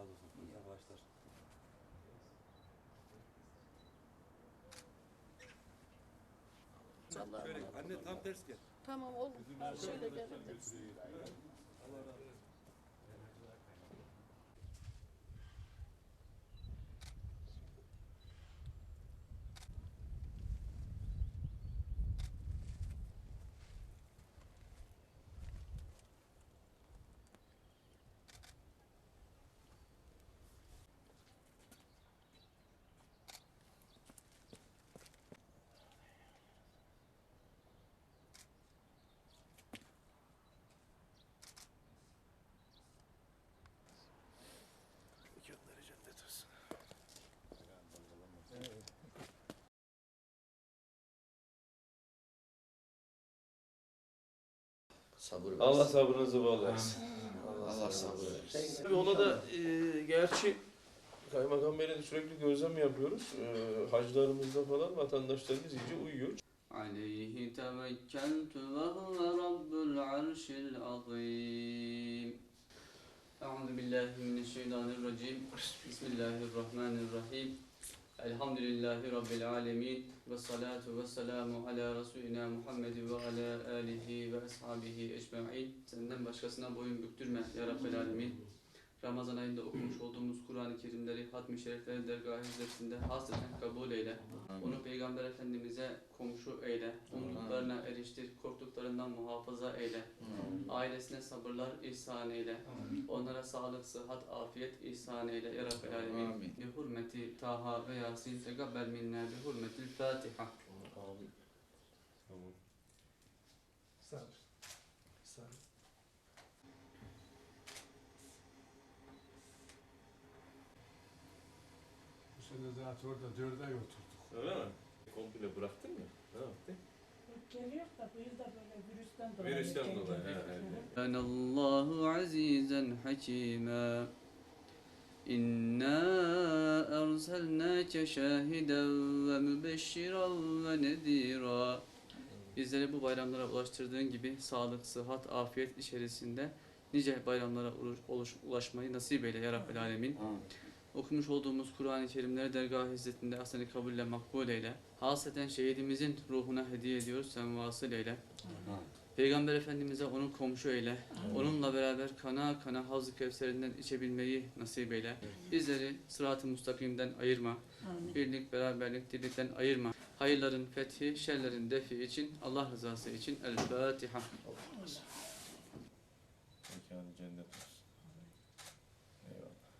razı olsun. Güzel başlar. Şöyle, anne tam ters gel. Tamam oğlum. Şöyle gelebilirsin. Sabır versin. Allah sabrınızı bol versin. Allah, Allah sabır versin. Şey, Tabii ona da e, gerçi Kaymakam Bey'le de sürekli gözlem yapıyoruz. E, haclarımızda falan vatandaşlarımız iyice uyuyor. Aleyhi tevekkeltü ve huve rabbul arşil azim. Euzu. Bismillahirrahmanirrahim. Elhamdülillahi Rabbil alemin ve salatu ve selamu ala Resulina Muhammed ve ala alihi ve ashabihi ecma'in. Senden başkasına boyun büktürme ya Rabbil alemin. Ramazan ayında okumuş olduğumuz Kur'an-ı Kerimleri hatmi şerifleri dergah hizmetinde hasreten kabul eyle. Onu Peygamber Efendimiz'e komşu eyle. Umduklarına eriştir, korktuklarından muhafaza eyle. Ailesine sabırlar ihsan eyle. Onlara sağlık, sıhhat, afiyet ihsan eyle. Ya Rabbel Alemin. Amin. Bi hurmeti Taha ve Yasin. Tegabbel minna bi hurmetil Fatiha. Sağ Sağ Bu sene zaten orada dörde ay oturduk. Öyle mi? Komple bıraktın mı? Ne yaptın? Geliyor da bu yıl da böyle virüsten dolayı. Virüsten erken dolayı, geldi. he, he. Hı hı. كان الله عزيزا حكيما إنا أرسلناك شاهدا ومبشرا ونذيرا Bizleri bu bayramlara ulaştırdığın gibi sağlık, sıhhat, afiyet içerisinde nice bayramlara uluş- oluş- ulaşmayı nasip eyle ya Rabbel Alemin. Okumuş olduğumuz Kur'an-ı Kerimleri dergah hizmetinde aseni kabulle makbul eyle. Hasreten şehidimizin ruhuna hediye ediyoruz sen vasıl eyle. Peygamber Efendimiz'e onu komşu eyle. Onunla beraber kana kana Havz-ı Kevser'inden içebilmeyi nasip eyle. Bizleri sırat-ı müstakimden ayırma. Amin. Birlik, beraberlik, dirlikten ayırma. Hayırların fethi, şerlerin defi için, Allah rızası için El Fatiha. Mekanı cennet.